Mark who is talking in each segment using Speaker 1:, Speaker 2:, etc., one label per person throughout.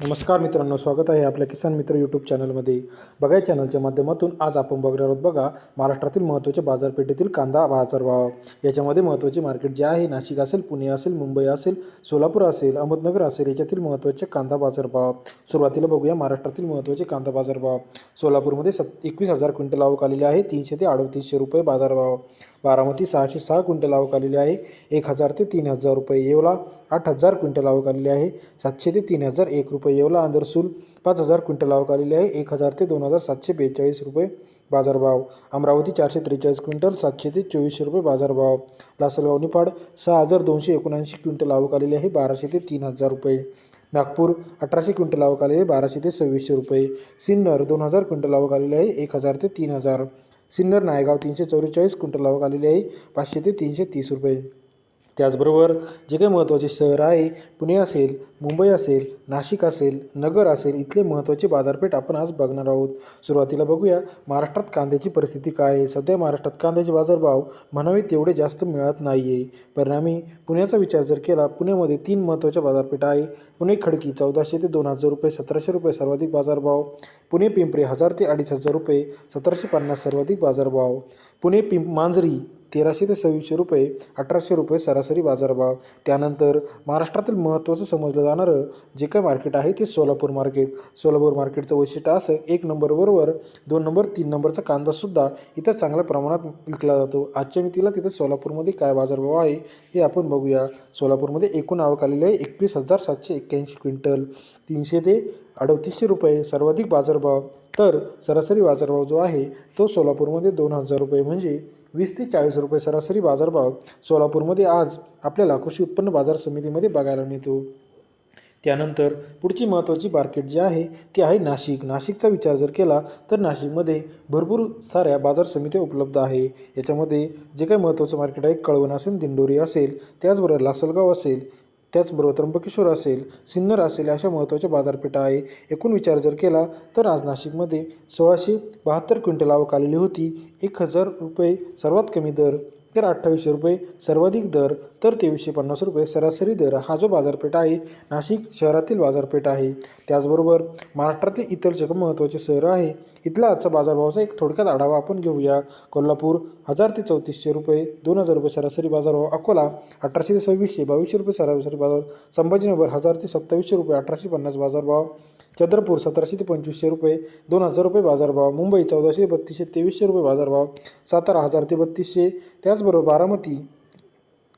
Speaker 1: नमस्कार मित्रांनो स्वागत आहे आपल्या किसान मित्र यूट्यूब चॅनलमध्ये बघाय चॅनलच्या माध्यमातून आज आपण बघणार आहोत बघा महाराष्ट्रातील महत्त्वाच्या बाजारपेठेतील कांदा बाजारभाव. याच्यामध्ये महत्त्वाचे मार्केट जे आहे नाशिक असेल पुणे असेल मुंबई असेल सोलापूर असेल अहमदनगर असेल याच्यातील महत्त्वाचे कांदा बाजारभाव. सुरुवातीला बघूया महाराष्ट्रातील महत्त्वाचे कांदा बाजारभाव. सोलापूरमध्ये सत् एकवीस हजार क्विंटल आवक आलेली आहे तीनशे ते अडतीसशे रुपये बाजारभाव. बारामती सहाशे सहा क्विंटल आवक आलेली आहे एक हजार ते तीन हजार रुपये येवला आठ हजार क्विंटल आवक आलेली आहे सातशे ते तीन हजार एक रुपये येवला. आंदरसूल पाच हजार क्विंटल आवक आलेली आहे. एक हजार ते दोन हजार सातशे बेचाळीस रुपये बाजारभाव. अमरावती चारशे त्रेचाळीस क्विंटल सातशे ते चोवीसशे रुपये बाजारभाव. लासलगाव निफाड सहा हजार दोनशे एकोणऐंशी क्विंटल आवक आलेली आहे. बाराशे ते तीन हजार रुपये. नागपूर अठराशे क्विंटल आवक आलेली आहे. बाराशे ते सव्वीसशे रुपये. सिन्नर दोन हजार क्विंटल आवक आलेली आहे. एक हजार ते तीन हजार. सिन्नर नायगाव तीनशे चौवेचाळीस क्विंटल आवक आलेली आहे. पाचशे ते तीनशे तीस रुपये. त्याचबरोबर जे काही महत्त्वाचे शहर आहे पुणे असेल मुंबई असेल नाशिक असेल नगर असेल इथले महत्त्वाचे बाजारपेठ आपण आज बघणार आहोत. सुरुवातीला बघूया महाराष्ट्रात कांद्याची परिस्थिती काय आहे? सध्या महाराष्ट्रात कांद्याचे बाजारभाव म्हणावे तेवढे जास्त मिळत नाही आहे परिणामी पुण्याचा विचार जर केला पुण्यामध्ये तीन महत्त्वाच्या बाजारपेठ आहे. पुणे खडकी चौदाशे ते दोन हजार रुपये सतराशे रुपये सर्वाधिक बाजारभाव. पुणे पिंपरी हजार ते अडीच हजार रुपये सतराशे पन्नास सर्वाधिक बाजारभाव. पुणे पिंप मांजरी तेराशे ते सव्वीसशे रुपये अठराशे रुपये सरासरी बाजारभाव. त्यानंतर महाराष्ट्रातील महत्त्वाचं समजलं जाणारं जे काय मार्केट आहे ते सोलापूर मार्केट. सोलापूर मार्केटचं वैशिष्ट्य असं एक नंबरबरोबर दोन नंबर तीन नंबरचा कांदासुद्धा इथं चांगल्या प्रमाणात विकला जातो. आजच्या मितीला तिथं सोलापूरमध्ये काय बाजारभाव आहे हे आपण बघूया. सोलापूरमध्ये एकूण आवक आलेली आहे एकवीस हजार सातशे एक्क्याऐंशी क्विंटल. तीनशे ते अडतीसशे रुपये सर्वाधिक बाजारभाव. तर सरासरी बाजारभाव जो आहे तो सोलापूरमध्ये दोन हजार रुपये म्हणजे वीस ते चाळीस रुपये सरासरी बाजारभाव. सोलापूरमध्ये आज आपल्याला कृषी उत्पन्न बाजार समितीमध्ये बघायला मिळतो. त्यानंतर पुढची महत्त्वाची मार्केट जी आहे ती आहे नाशिक. नाशिकचा विचार जर केला तर नाशिकमध्ये भरपूर साऱ्या बाजार समित्या उपलब्ध आहे. याच्यामध्ये जे काही महत्त्वाचं मार्केट आहे कळवण असेल दिंडोरी असेल त्याचबरोबर लासलगाव असेल त्याचबरोबर त्र्यंबकेश्वर असेल सिन्नर असेल अशा महत्त्वाच्या बाजारपेठा आहे. एकूण विचार जर केला तर आज नाशिकमध्ये सोळाशे बहात्तर क्विंटल आवक आलेली होती. एक हजार रुपये सर्वात कमी दर तर अठ्ठावीसशे रुपये सर्वाधिक दर तर तेवीसशे पन्नास रुपये सरासरी दर. हा जो बाजारपेठ आहे नाशिक शहरातील बाजारपेठ आहे. त्याचबरोबर महाराष्ट्रातील इतर जग महत्त्वाचे शहरं आहे इथला आजचा बाजारभावाचा एक थोडक्यात आढावा आपण घेऊया. कोल्हापूर हजार ते चौतीसशे रुपये दोन हजार रुपये सरासरी बाजारभाव. अकोला अठराशे ते सव्वीसशे बावीसशे रुपये सरासरी बाजार. संभाजीनगर हजार ते सत्तावीसशे रुपये अठराशे पन्नास बाजारभाव. चंद्रपूर सतराशे ते पंचवीसशे रुपये दोन हजार रुपये बाजारभाव. मुंबई चौदाशे ते बत्तीसशे तेवीसशे रुपये बाजारभाव. सातारा हजार ते बत्तीसशे. त्याचबरोबर बारामती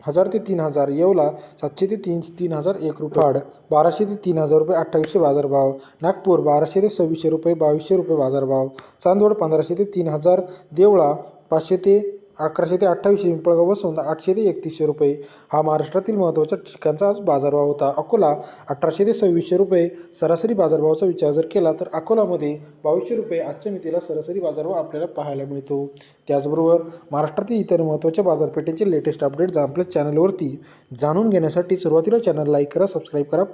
Speaker 1: हजार ते तीन हजार येवला सातशे ते तीन तीन हजार एक रुपये. फाड बाराशे ते तीन हजार रुपये अठ्ठावीसशे बाजारभाव नागपूर बाराशे ते सव्वीसशे रुपये बावीसशे रुपये बाजारभाव चांदवड पंधराशे ते तीन हजार. देवळा पाचशे ते अकराशे ते अठ्ठावीसशे पिंपळगावपासून आठशे ते एकतीसशे रुपये. हा महाराष्ट्रातील महत्त्वाच्या ठिकाणचा आज बाजारभाव होता. अकोला अठराशे ते सव्वीसशे रुपये. सरासरी बाजारभावाचा विचार जर केला तर अकोलामध्ये बावीसशे रुपये आजच्या मितीला सरासरी बाजारभाव आपल्याला पाहायला मिळतो. त्याचबरोबर महाराष्ट्रातील इतर महत्त्वाच्या बाजारपेठेचे लेटेस्ट अपडेट्स आपल्या चॅनलवरती जाणून घेण्यासाठी सुरुवातीला चॅनल लाईक करा सबस्क्राईब करा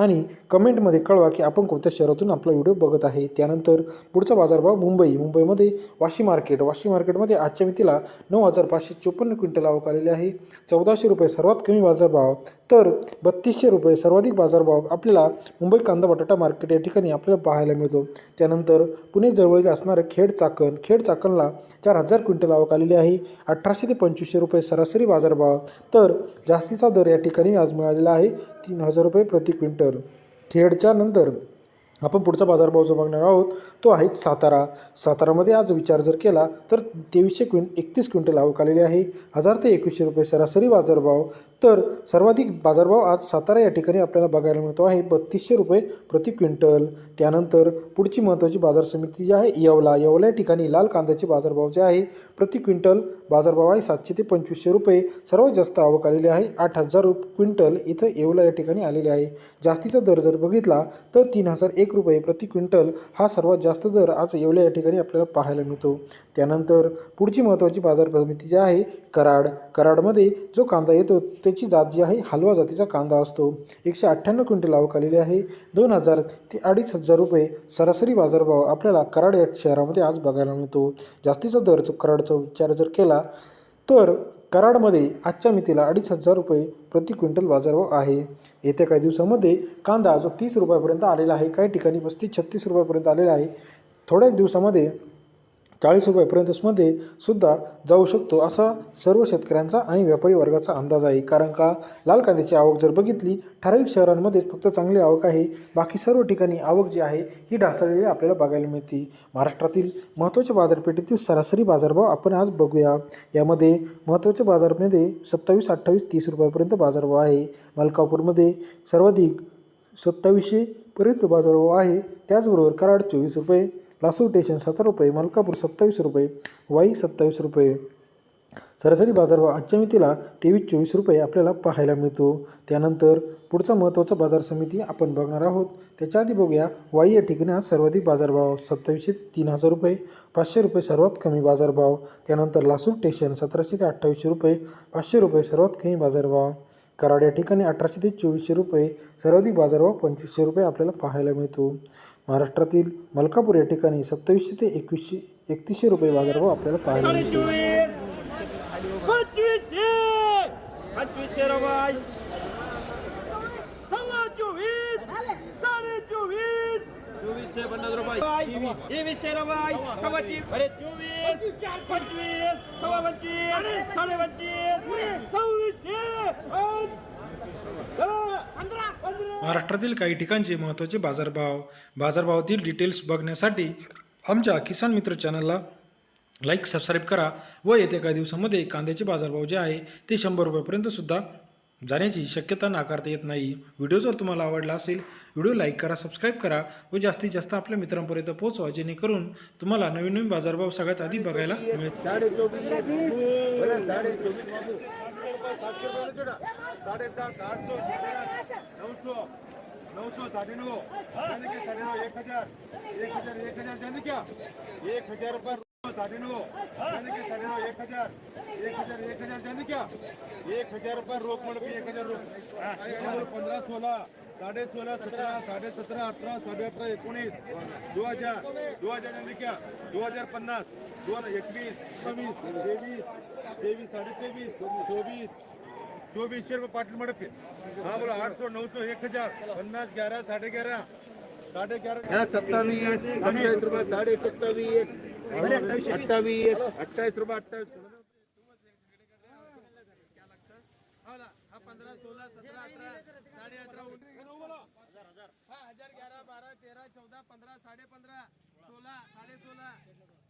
Speaker 1: आणि कमेंटमध्ये कळवा की आपण कोणत्या शहरातून आपला व्हिडिओ बघत आहे. त्यानंतर पुढचा बाजारभाव मुंबई. मुंबईमध्ये वाशी मार्केट वाशी मार्केटमध्ये आजच्या मितीला नऊ हजार पाचशे चोपन्न क्विंटल आवक आलेली आहे. चौदाशे रुपये सर्वात कमी बाजारभाव तर बत्तीसशे रुपये सर्वाधिक बाजारभाव आपल्याला मुंबई कांदा बटाटा मार्केट या ठिकाणी आपल्याला पाहायला मिळतो. त्यानंतर पुणे जवळील असणारं खेड चाकण खेड चाकणला चार हजार क्विंटल आवक आलेली आहे. अठराशे ते पंचवीसशे रुपये सरासरी बाजारभाव तर जास्तीचा दर या ठिकाणी आज मिळालेला आहे. तीन हजार रुपये प्रति क्विंटल. खेडच्या नंतर आपण पुढचा बाजारभाव जो बघणार आहोत तो आहे सातारा. सातारामध्ये आज विचार जर केला तर तेवीसशे क्विं एकतीस क्विंटल आवक आलेली आहे. हजार ते एकवीसशे रुपये सरासरी बाजारभाव. तर सर्वाधिक बाजारभाव आज सातारा या ठिकाणी आपल्याला बघायला मिळतो आहे बत्तीसशे रुपये प्रति क्विंटल. त्यानंतर पुढची महत्त्वाची बाजार समिती जी आहे येवला. येवला या ठिकाणी लाल कांद्याचे बाजारभाव जे आहे प्रति क्विंटल बाजारभाव आहे सातशे ते पंचवीसशे रुपये. सर्वात जास्त आवक आलेली आहे आठ हजार रुप क्विंटल इथं येवला या ठिकाणी आलेले आहे. जास्तीचा दर जर बघितला तर तीन हजार एक एक रुपये प्रति क्विंटल हा सर्वात जास्त दर आज येवल्या या ठिकाणी आपल्याला पाहायला मिळतो. त्यानंतर पुढची महत्त्वाची बाजार समिती जी आहे कराड. कराडमध्ये जो कांदा येतो त्याची जात जी आहे हलवा जातीचा कांदा असतो. एकशे अठ्ठ्याण्णव क्विंटल आवक आलेली आहे. दोन हजार ते अडीच हजार रुपये सरासरी बाजारभाव आपल्याला कराड या शहरामध्ये आज बघायला मिळतो. जास्तीचा दर जो कराडचा विचार जर केला तर कराडमध्ये आजच्या मितीला अडीच हजार रुपये प्रति क्विंटल बाजारभाव आहे. येत्या काही दिवसामध्ये कांदा जो तीस रुपयापर्यंत आलेला आहे काही ठिकाणी पस्तीस छत्तीस रुपयापर्यंत आलेला आहे. थोड्याच दिवसामध्ये चाळीस रुपयापर्यंतमध्ये सुद्धा जाऊ शकतो असा सर्व शेतकऱ्यांचा आणि व्यापारी वर्गाचा अंदाज आहे. कारण का? लाल कांद्याची आवक जर बघितली ठराविक शहरांमध्येच फक्त चांगली आवक आहे. बाकी सर्व ठिकाणी आवक जी आहे ही ढासळलेली आपल्याला बघायला मिळते. महाराष्ट्रातील महत्त्वाच्या बाजारपेठेतील सरासरी बाजारभाव आपण आज बघूया. यामध्ये महत्त्वाच्या बाजारमध्ये सत्तावीस अठ्ठावीस तीस रुपयापर्यंत बाजारभाव आहे. मलकापूरमध्ये सर्वाधिक सत्तावीसशेपर्यंत बाजारभाव आहे. त्याचबरोबर कराड चोवीस रुपये लासूर स्टेशन सतरा रुपये मलकापूर सत्तावीस रुपये वाई सत्तावीस रुपये. सरासरी बाजारभाव आजच्या मितीला तेवीस चोवीस रुपये आपल्याला पाहायला मिळतो. त्यानंतर पुढचा महत्त्वाचा बाजार समिती आपण बघणार आहोत. त्याच्या आधी बघूया वाई या ठिकाणी आज सर्वाधिक बाजारभाव सत्तावीसशे ते तीन हजार रुपये पाचशे रुपये सर्वात कमी बाजारभाव. त्यानंतर लासूर स्टेशन सतराशे ते अठ्ठावीसशे रुपये पाचशे रुपये सर्वात कमी बाजारभाव. कराड या ठिकाणी अठराशे ते चोवीसशे रुपये सर्वाधिक बाजारभाव पंचवीसशे रुपये आपल्याला पाहायला मिळतो. महाराष्ट्रातील मलकापूर या ठिकाणी सत्तावीसशे ते एकवीसशे एकतीसशे रुपये बाजारभाव आपल्याला पाहायला मिळतो.
Speaker 2: पंचवीसशे! पंचवीसशे
Speaker 1: महाराष्ट्रातील काही ठिकाणचे महत्त्वाचे बाजारभाव बाजारभावातील डिटेल्स बघण्यासाठी आमच्या किसान मित्र चॅनलला लाईक सबस्क्राईब करा व येत्या काही दिवसामध्ये कांद्याचे बाजारभाव जे आहे ते शंभर रुपयापर्यंतसुद्धा जाण्याची शक्यता नाकारता येत नाही. व्हिडिओ जर तुम्हाला आवडला असेल व्हिडिओ लाईक करा सबस्क्राईब करा व जास्तीत जास्त आपल्या मित्रांपर्यंत पोहोचवा जेणेकरून तुम्हाला नवीन नवीन बाजारभाव सगळ्यात आधी बघायला मिळेल. मिळतील
Speaker 3: साडेसात आठशे नऊशे नऊशे साडे नऊ साडे नऊ एक हजार. एक हजार एक हजार. जाने क्या एक हजार रुपये साडे नऊ जाने के साडे नऊ एक हजार. एक हजार एक हजार. जाने क्या एक हजार रुपये रोख म्हणून एक हजार रोख पंधरा सोळा. साडे सोळा सतरा साडे सतरा अठरा साडे अठरा एकोणीस दो हज़ार दो हज़ार क्या दो हज़ार पन्नास दोन एकवीस सव्वीस तेवीस तेवीस साडे तेवीस चोवीस चोवीसशे रुपये पाटील मडप. हा बोला आठ सौ नऊ सौ एक हज़ार पन्नास ग्यारह साढ़े ग्यारह साढ़े ग्यारह सत्तावीस अठ्ठावीस रुपये साढ़े सत्तावीस अट्ठावीस अट्ठाईस रुपये अट्ठाईस
Speaker 2: पंधरा सोळा सतरा तेरा चौदा पंधरा साडे पंधरा सोळा साडे सोळा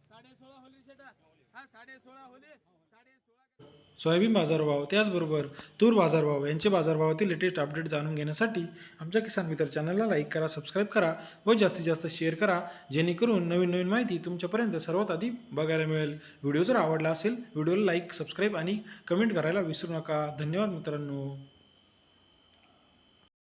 Speaker 2: साडे सोळा होली शेटा. हा साडे सोळा होली. साडे सोळा
Speaker 1: सोयाबीन बाजारभाव त्याचबरोबर तूर बाजारभाव यांचे बाजारभावातील लेटेस्ट अपडेट जाणून घेण्यासाठी आमच्या किसान मित्र चॅनलला लाईक करा सबस्क्राईब करा व जास्तीत जास्त शेअर करा जेणेकरून नवीन नवीन माहिती तुमच्यापर्यंत सर्वात आधी बघायला मिळेल. व्हिडिओ जर आवडला असेल व्हिडिओला लाईक सबस्क्राईब आणि कमेंट करायला विसरू नका. धन्यवाद मित्रांनो.